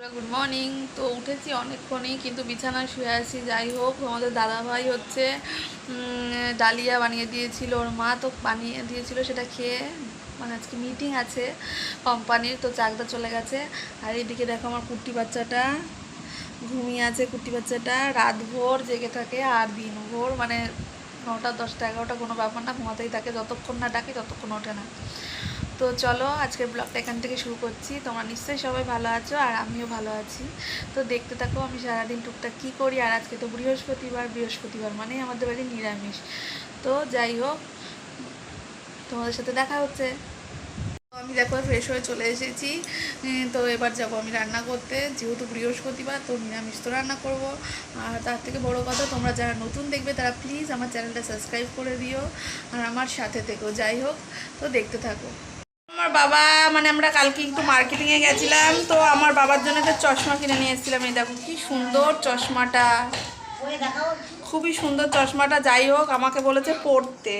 Good morning তো উঠেছি অনেকক্ষণই, কিন্তু বিছানায় শুয়ে আছি। যাই হোক, আমাদের দাদাভাই হচ্ছে ডালিয়া বানিয়ে দিয়েছিল। ওর মা তো বানিয়ে দিয়েছিল সেটা খেয়ে মানে আজকে মিটিং আছে কোম্পানির তো চাকদা চলে গেছে। আর এদিকে দেখো আমার কুট্টি বাচ্চাটা, ঘুমিয়ে আছে কুট্টি বাচ্চাটা। রাত ভোর জেগে থাকে আর দিন ভোর মানে নটা, দশটা, এগারোটা, কোনো ব্যাপার না, ঘুমাতেই থাকে। যতক্ষণ না ডাকে, ততক্ষণ ওঠে না। তো চলো আজকের ব্লগটা এখান থেকে শুরু করছি। তোমরা নিশ্চয়ই সবাই ভালো আছো আর আমিও ভালো আছি। তো দেখতে থাকো আমি সারাদিন টুকটাক কী করি আর আজকে তো বৃহস্পতিবার বৃহস্পতিবার মানে আমাদের বাড়ি নিরামিষ। তো যাই হোক, তোমাদের সাথে দেখা হচ্ছে। আমি দেখো ফ্রেশ হয়ে চলে এসেছি। তো এবার যাব আমি রান্না করতে। যেহেতু বৃহস্পতিবার, তো নিরামিষ তো রান্না করব। আর তার থেকে বড় কথা, তোমরা যারা নতুন দেখবে, তারা প্লিজ আমার চ্যানেলটা সাবস্ক্রাইব করে দিও। আর আমার সাথে থেকো। যাই হোক, তো দেখতে থাকো। আমার বাবা মানে আমরা কালকে একটু মার্কেটিংয়ে গেছিলাম, তো আমার বাবার জন্য একটা চশমা কিনে নিয়ে এসেছিলাম। এই দেখো কি সুন্দর চশমাটা। খুবই সুন্দর চশমাটা, যাই হোক, আমাকে বলেছে পড়তে।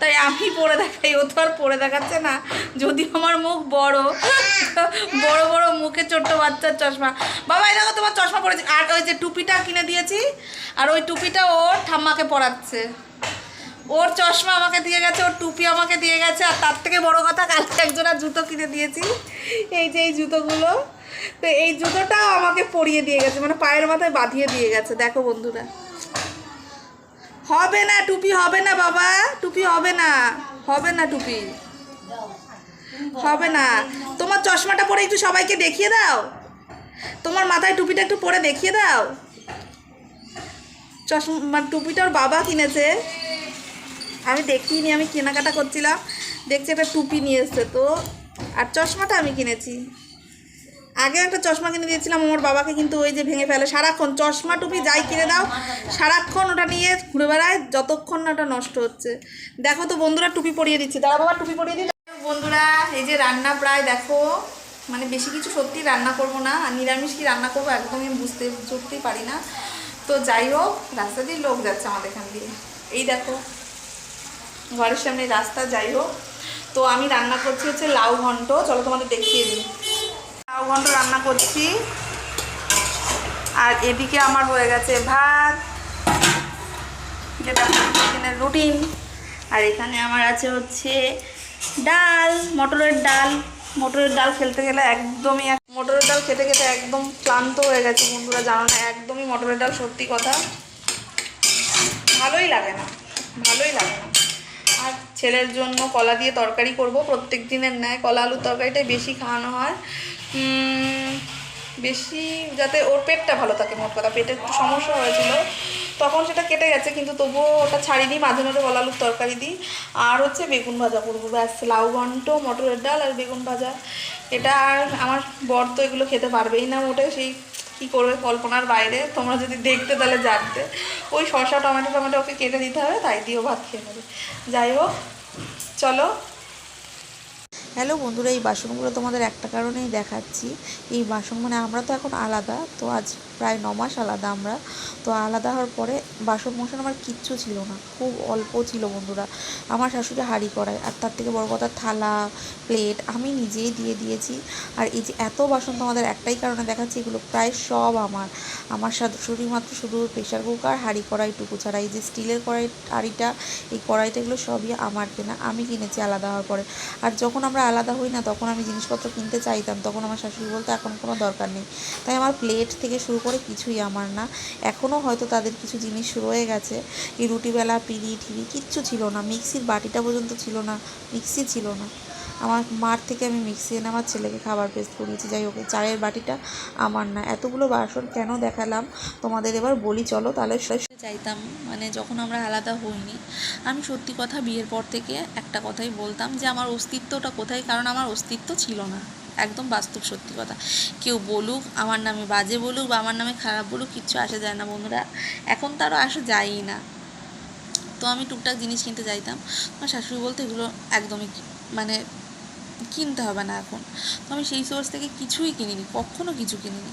তাই আমি পরে দেখাই, ও তো আর পরে দেখাচ্ছে না। যদিও আমার মুখ বড় বড় বড় মুখে ছোট্ট বাচ্চার চশমা। বাবা, এই দেখো তোমার চশমা পড়েছে। আর ওই যে টুপিটা কিনে দিয়েছি, আর ওই টুপিটা ওর ঠাম্মাকে পরাচ্ছে। ওর চশমা আমাকে দিয়ে গেছে, ওর টুপি আমাকে দিয়ে গেছে, আর তার থেকে বড় কথা কালকে একজোড়া জুতো কিনে দিয়েছি। এই যে এই জুতোগুলো, তো এই জুতোটাও আমাকে পরিয়ে দিয়ে গেছে মানে পায়ের মাথায় বাঁধিয়ে দিয়ে গেছে, দেখো বন্ধুরা। হবে না টুপি, হবে না বাবা, টুপি হবে না হবে না টুপি। হবে না। তোমার চশমাটা পরে একটু সবাইকে দেখিয়ে দাও। তোমার মাথায় টুপিটা একটু পরে দেখিয়ে দাও। চশমা মানে টুপিটা ওর বাবা কিনেছে। আমি দেখিনি, আমি কেনাকাটা করছিলাম। দেখছি একটা টুপি নিয়ে এসছে তো। আর চশমাটা আমি কিনেছি। আগে একটা চশমা কিনে দিয়েছিলাম, আমার বাবাকে কিন্তু ওই যে ভেঙে ফেলে। সারাক্ষণ চশমা, টুপি যাই কিনে দাও, সারাক্ষণ ওটা নিয়ে ঘুরে বেড়ায়, যতক্ষণ না ওটা নষ্ট হচ্ছে। দেখো তো বন্ধুরা, টুপি পরিয়ে দিচ্ছি। দাঁড়া বাবা, টুপি পরিয়ে দিই বন্ধুরা, এই যে রান্না প্রায় দেখো মানে বেশি কিছু সত্যি রান্না করব না, আর নিরামিষ কি রান্না করব একদমই বুঝতে চড়তেই পারি না। তো যাই হোক, রাস্তা দিয়ে লোক যাচ্ছে আমাদের এখান দিয়ে। এই দেখো। ঘরের সামনে রাস্তা, যাই হোক। তো আমি রান্না করছি হচ্ছে লাউ ঘন্ট। চলো তোমাদের দেখিয়ে দিই। লাউ ঘন্ট রান্না করছি। আর এদিকে আমার হয়ে গেছে ভাত। যেটা প্রতিদিনের রুটিন। আর এখানে আমার আছে হচ্ছে ডাল, মটরের ডাল। মটরের ডাল খেলতে গেলে একদমই এক- মটরের ডাল খেতে খেতে একদম ক্লান্ত হয়ে গেছে বন্ধুরা, জানো না, একদমই মটরের ডাল সত্যি কথা। ভালোই লাগে না, ভালোই লাগে না। ছেলের জন্য কলা দিয়ে তরকারি করব। প্রত্যেক দিনের ন্যায় কলা আলুর তরকারিটাই বেশি খাওয়ানো হয়। বেশি যাতে ওর পেটটা ভালো থাকে, মোট কথা। পেটের একটু সমস্যা হয়েছিল। তখন সেটা কেটে গেছে, কিন্তু তবুও ওটা ছাড়িয়ে দিই মাঝে মাঝে কলা আলুর তরকারি দিই। আর হচ্ছে বেগুন ভাজা করব। ব্যাস, লাউ, ঘন্ট, মটরের ডাল আর বেগুন ভাজা। এটা আর আমার বর তো এগুলো খেতে পারবেই না মোটে। সেই কি করবে কল্পনার বাইরে? তোমরা যদি দেখতে তাহলে জানতে। ওই শসা, টমেটো টমেটো ওকে কেটে দিতে হবে, তাই দিয়েও ভাত খেয়ে নেবে। যাই হোক, চলো। হ্যালো বন্ধুরা, এই বাসনগুলো তোমাদের একটা কারণেই দেখাচ্ছি। এই বাসন মানে আমরা তো এখন আলাদা, তো আজ প্রায় ন মাস আলাদা আমরা। তো আলাদা হওয়ার পরে বাসন মোসন আমার কিচ্ছু ছিল না। খুব অল্প ছিল বন্ধুরা। আমার শাশুড়ি হাঁড়ি করায়। আর তার থেকে বড় কথা, থালা প্লেট আমি নিজেই দিয়ে দিয়েছি। আর এই যে এত বাসন তোমাদের একটাই কারণে দেখাচ্ছি, এগুলো প্রায় সব আমার। আমার শাশুড়ি মাত্র শুধু প্রেশার কুকার হাঁড়ি কড়াইটুকু ছাড়া। এই যে স্টিলের কড়াই হাঁড়িটা এই কড়াইটা এগুলো সবই আমার কেনা। আমি কিনেছি আলাদা হওয়ার পরে। আর যখন আমরা আলাদা হই না, তখন আমি জিনিসপত্র কিনতে চাইতাম। তখন আমার শাশুড়ি বলতো, এখন কোনো দরকার নেই। তাই আমার প্লেট থেকে শুরু করে কিছুই আমার না। এখনও হয়তো তাদের কিছু জিনিস রয়ে গেছে। এই রুটিবেলা পিড়ি, ঠিড়ি কিচ্ছু ছিল না। মিক্সির বাটিটা পর্যন্ত ছিল না। মিক্সি ছিল না। আমার মার থেকে আমি মিক্সি এনে আমার ছেলেকে খাবার পেস্ট করিয়েছি। যাই হোক চায়ের বাটিটা আমার না। এতগুলো বাসন কেন দেখালাম? তোমাদের এবার বলি, চলো তাহলে চাইতাম মানে যখন আমরা আলাদা হইনি, আমি সত্যি কথা বিয়ের পর থেকে একটা কথাই বলতাম যে আমার অস্তিত্বটা কোথায়? কারণ আমার অস্তিত্ব ছিল না। একদম বাস্তব সত্যি কথা। কেউ বলুক, আমার নামে বাজে বলুক বা আমার নামে খারাপ বলুক, কিচ্ছু আসা যায় না বন্ধুরা। এখন তারও আসে যায়ই না। তো আমি টুকটাক জিনিস কিনতে চাইতাম আমার শাশুড়ি বলতে, এগুলো একদমই মানে কিনতে হবে না এখন। তো আমি সেই সোর্স থেকে কিছুই কিনিনি, কখনো কিছু কিনিনি।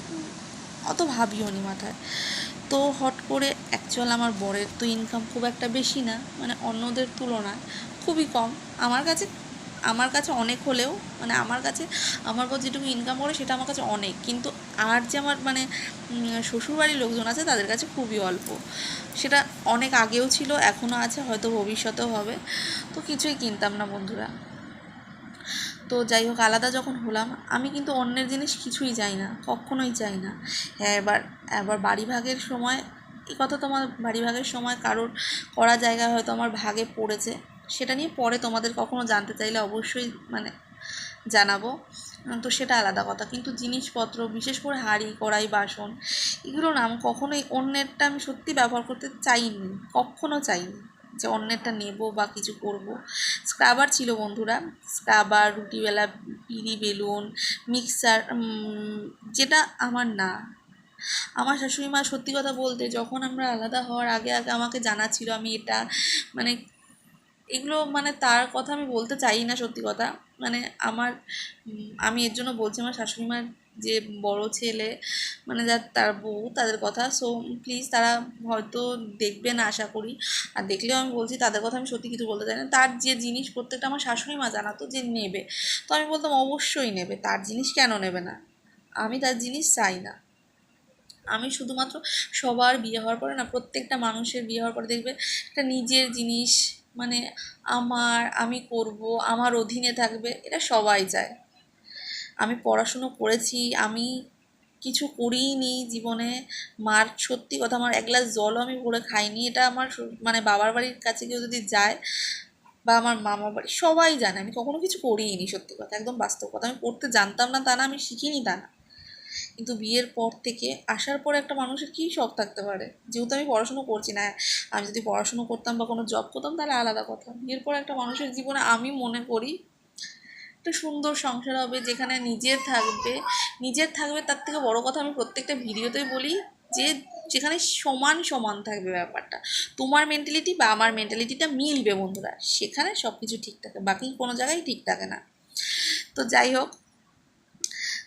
অত ভাবিও নি মাথায়। তো হট করে অ্যাকচুয়াল আমার বরের তো ইনকাম খুব একটা বেশি না মানে অন্যদের তুলনায় খুবই কম। আমার কাছে আমার কাছে অনেক হলেও মানে আমার কাছে, আমার বর যেটুকু ইনকাম করে সেটা আমার কাছে অনেক। কিন্তু আর যে আমার মানে শ্বশুরবাড়ির লোকজন আছে তাদের কাছে খুবই অল্প। সেটা অনেক আগেও ছিল, এখনও আছে, হয়তো ভবিষ্যতেও হবে। তো কিছুই কিনতাম না বন্ধুরা। তো যাই হোক, আলাদা যখন হলাম, আমি কিন্তু অন্যের জিনিস কিছুই চাই না, কখনোই চাই না। হ্যাঁ এবার এবার বাড়ি ভাগের সময়, এই কথা তোমার বাড়ি ভাগের সময় কারোর করা জায়গা হয়তো আমার ভাগে পড়েছে। সেটা নিয়ে পরে তোমাদের কখনো জানতে চাইলে অবশ্যই মানে জানাব। তো সেটা আলাদা কথা। কিন্তু জিনিসপত্র, বিশেষ করে হাঁড়ি, কড়াই, বাসন, এগুলো না আমি কখনোই অন্যেরটা আমি সত্যি ব্যবহার করতে চাইনি, কখনো চাইনি যে অন্যেরটা নেব বা কিছু করব। স্ক্রাবার ছিল বন্ধুরা, স্ক্রাবার, রুটিবেলা, পিড়ি, বেলুন, মিক্সার যেটা আমার না। আমার শাশুড়ি মা সত্যি কথা বলতে যখন আমরা আলাদা হওয়ার আগে আগে আমাকে জানা জানাচ্ছিল আমি এটা মানে এগুলো মানে তার কথা আমি বলতে চাই না সত্যি কথা। মানে আমার, আমি এর জন্য বলছি আমার শাশুড়ি মার যে বড় ছেলে মানে যার তার বউ, তাদের কথা। সো প্লিজ তারা হয়তো দেখবে না আশা করি। আর দেখলেও আমি বলছি তাদের কথা আমি সত্যি কিছু বলতে চাই না। তার যে জিনিস প্রত্যেকটা আমার শাশুড়ি মা জানাতো যে নেবে। তো আমি বলতাম অবশ্যই নেবে। তার জিনিস কেন নেবে না? আমি তার জিনিস চাই না। আমি শুধুমাত্র সবার বিয়ে হওয়ার পরে না, প্রত্যেকটা মানুষের বিয়ে হওয়ার পরে দেখবে একটা নিজের জিনিস মানে আমার, আমি করব, আমার অধীনে থাকবে, এটা সবাই চায়। আমি পড়াশুনো করেছি, আমি কিছু করিনি জীবনে। মার সত্যি কথা, আমার এক গ্লাস জলও আমি ভরে খাইনি, এটা আমার মানে বাবার বাড়ির কাছে কেউ যদি যায় বা আমার মামা বাড়ি, সবাই জানে, আমি কখনো কিছু করিনি সত্যি কথা, একদম বাস্তব কথা। আমি পড়তে জানতাম না তা না, আমি শিখিনি তা না। কিন্তু বিয়ের পর থেকে আসার পর একটা মানুষের কী শখ থাকতে পারে? যেহেতু আমি পড়াশুনো করছি না, আমি যদি পড়াশুনো করতাম বা কোনো জব করতাম তাহলে আলাদা কথা। বিয়ের পর একটা মানুষের জীবনে আমি মনে করি একটা সুন্দর সংসার হবে যেখানে নিজের থাকবে নিজের থাকবে তার থেকে বড় কথা আমি প্রত্যেকটা ভিডিওতেই বলি যে যেখানে সমান সমান থাকবে ব্যাপারটা। তোমার মেন্টালিটি বা আমার মেন্টালিটিটা মিলবে বন্ধুরা। সেখানে সব কিছু ঠিক থাকে, বাকি কোনো জায়গায় ঠিক থাকে না। তো যাই হোক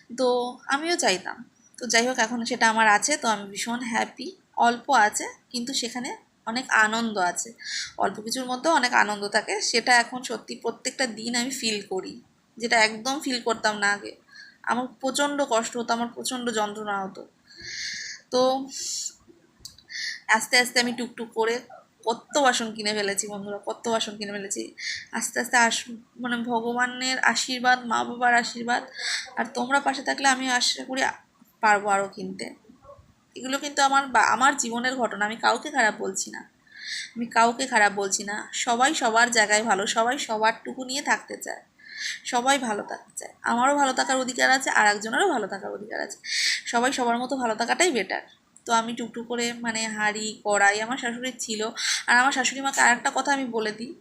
তো আমিও চাইতাম। তো যাই হোক, এখন সেটা আমার আছে, তো আমি ভীষণ হ্যাপি অল্প আছে, কিন্তু সেখানে অনেক আনন্দ আছে। অল্প কিছুর মধ্যেও অনেক আনন্দ থাকে। সেটা এখন সত্যি প্রত্যেকটা দিন আমি ফিল করি। যেটা একদম ফিল করতাম না আগে। আমার প্রচণ্ড কষ্ট হতো, আমার প্রচণ্ড যন্ত্রণা হতো। তো আস্তে আস্তে আমি টুকটুক করে কত বাসন কিনে ফেলেছি বন্ধুরা কত বাসন কিনে ফেলেছি। আস্তে আস্তে আস মানে ভগবানের আশীর্বাদ, মা বাবার আশীর্বাদ, আর তোমরা পাশে থাকলে আমি আশা করি পারব আরও কিনতে। এগুলো কিন্তু আমার আমার জীবনের ঘটনা, আমি কাউকে খারাপ বলছি না। আমি কাউকে খারাপ বলছি না। সবাই সবার জায়গায় ভালো, সবাই সবারটুকু নিয়ে থাকতে চায়। সবাই ভালো থাকতে চায়। আমারও ভালো থাকার অধিকার আছে আর একজনেরও ভালো থাকার অধিকার আছে। সবাই সবার মতো ভালো থাকাটাই বেটার তো আমি টুকটুক করে মানে হাঁড়ি, কড়াই আমার শাশুড়ির ছিল। আর আমার শাশুড়ি মাকে আর একটা কথা আমি বলে দিই,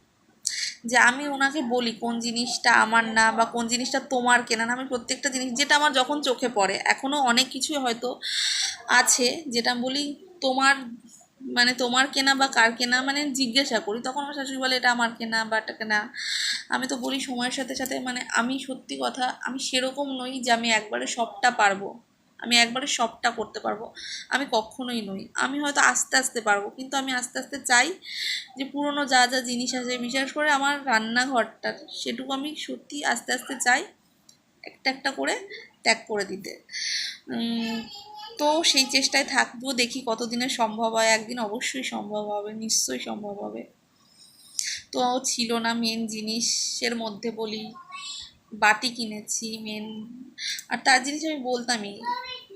যে আমি ওনাকে বলি কোন জিনিসটা আমার না বা কোন জিনিসটা তোমার কেনা না, আমি প্রত্যেকটা জিনিস, যেটা আমার যখন চোখে পড়ে এখনও অনেক কিছুই হয়তো আছে যেটা বলি তোমার মানে তোমার কেনা বা কার কেনা মানে জিজ্ঞাসা করি, তখন আমার শাশুড়ি বলে এটা আমার কেনা বা এটা কেনা। আমি তো বলি সময়ের সাথে সাথে মানে আমি সত্যি কথা, আমি সেরকম নই যে আমি একবারে সবটা পারব। আমি একবারে সবটা করতে পারব। আমি কখনোই নই। আমি হয়তো আস্তে আস্তে পারব, কিন্তু আমি আস্তে আস্তে চাই যে পুরনো যা যা জিনিস আছে, বিশেষ করে আমার রান্নাঘরটার, সেটুকু আমি সত্যি আস্তে আস্তে চাই একটা একটা করে ত্যাগ করে দিতে। তো সেই চেষ্টায় থাকব, দেখি কতদিনে সম্ভব হয়। একদিন অবশ্যই সম্ভব হবে, নিশ্চয়ই সম্ভব হবে। তো ছিল না মেন জিনিসের মধ্যে বলি, বাটি কিনেছি মেন আর তার জিনিস আমি বলতামই।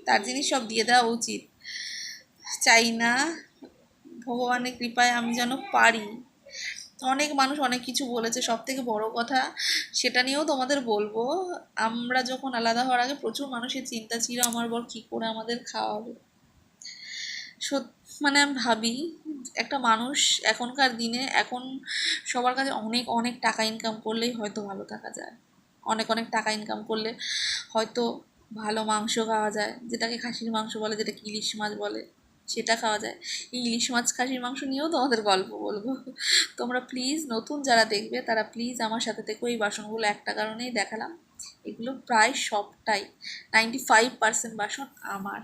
তার জিনিস সব দিয়ে দেওয়া উচিত। চাই না। ভগবানের কৃপায় আমি যেন পারি। অনেক মানুষ অনেক কিছু বলেছে। সব থেকে বড় কথা সেটা নিয়েও তোমাদের বলব, আমরা যখন আলাদা হওয়ার আগে প্রচুর মানুষের চিন্তা ছিল, আমার বর কী করে আমাদের খাওয়াবে। সত মানে আমি ভাবি, একটা মানুষ এখনকার দিনে, এখন সবার কাছে অনেক অনেক টাকা ইনকাম করলেই হয়তো ভালো থাকা যায়। অনেক অনেক টাকা ইনকাম করলে হয়তো ভালো মাংস খাওয়া যায়, যেটাকে খাসির মাংস বলে, যেটাকে ইলিশ মাছ বলে, সেটা খাওয়া যায়। এই ইলিশ মাছ, খাসির মাংস নিয়েও তোমাদের গল্প বলব। তোমরা প্লিজ নতুন যারা দেখবে, তারা প্লিজ আমার সাথে থেকো। এই বাসনগুলো একটা কারণেই দেখালাম। এগুলো প্রায় সবটাই নাইনটি ফাইভ পার্সেন্ট বাসন আমার।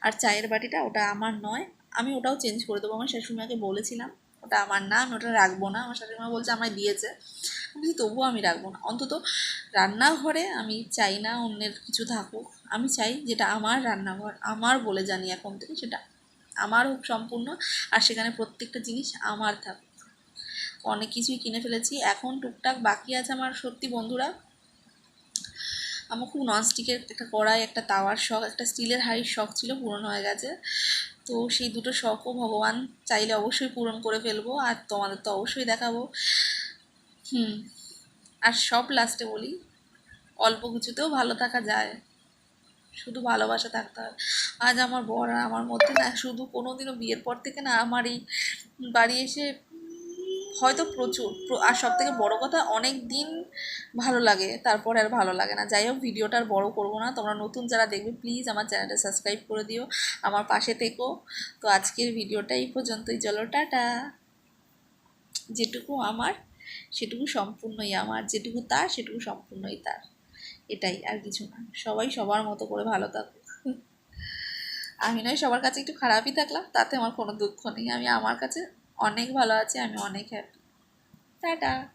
আর চায়ের বাটিটা ওটা আমার নয়। আমি ওটাও চেঞ্জ করে দেবো। আমার শাশুড়িমাকে বলেছিলাম, ওটা আমার না, আমি ওটা রাখব না। আমার শাশুড়ি মা বলছে আমায় দিয়েছে। বলছি, তবুও আমি রাখব না। অন্তত রান্নাঘরে আমি চাই না অন্যের কিছু থাকুক। আমি চাই যেটা আমার রান্নাঘর আমার বলে জানি এখন থেকে সেটা আমার হোক সম্পূর্ণ আর সেখানে প্রত্যেকটা জিনিস আমার থাকুক। অনেক কিছুই কিনে ফেলেছি। এখন টুকটাক বাকি আছে আমার সত্যি বন্ধুরা। আমার খুব ননস্টিকের একটা কড়াই একটা তাওয়ার শখ একটা স্টিলের হাঁড়ির শখ ছিল পূরণ হয়ে গেছে। তো সেই দুটো শখও ভগবান চাইলে অবশ্যই পূরণ করে ফেলব আর তোমাদের তো অবশ্যই দেখাবো। হুম। আর সব লাস্টে বলি, অল্প কিছুতেও ভালো থাকা যায়। শুধু ভালোবাসা থাকতে হয়। আজ আমার বর আর আমার মধ্যে না, শুধু কোনো দিনও বিয়ের পর থেকে না আমার এই বাড়ি এসে হয়তো প্রচুর আর সব থেকে বড়ো কথা অনেক দিন ভালো লাগে, তারপরে আর ভালো লাগে না। যাই হোক, ভিডিওটা আর বড়ো করব না। তোমরা নতুন যারা দেখবে প্লিজ আমার চ্যানেলটা সাবস্ক্রাইব করে দিও। আমার পাশে থেকো। তো আজকের ভিডিওটা এই পর্যন্তই। চলো, টাটা। যেটুকু আমার সেটুকু সম্পূর্ণই আমার, যেটুকু তার, সেটুকু সম্পূর্ণই তার। এটাই আর কিছু না। সবাই সবার মতো করে ভালো থাকুক। আমি নয়, সবার কাছে একটু খারাপই থাকলাম, তাতে আমার কোনো দুঃখ নেই। আমি আমার কাছে অনেক ভালো আছি, আমি অনেক হ্যাপি টাটা।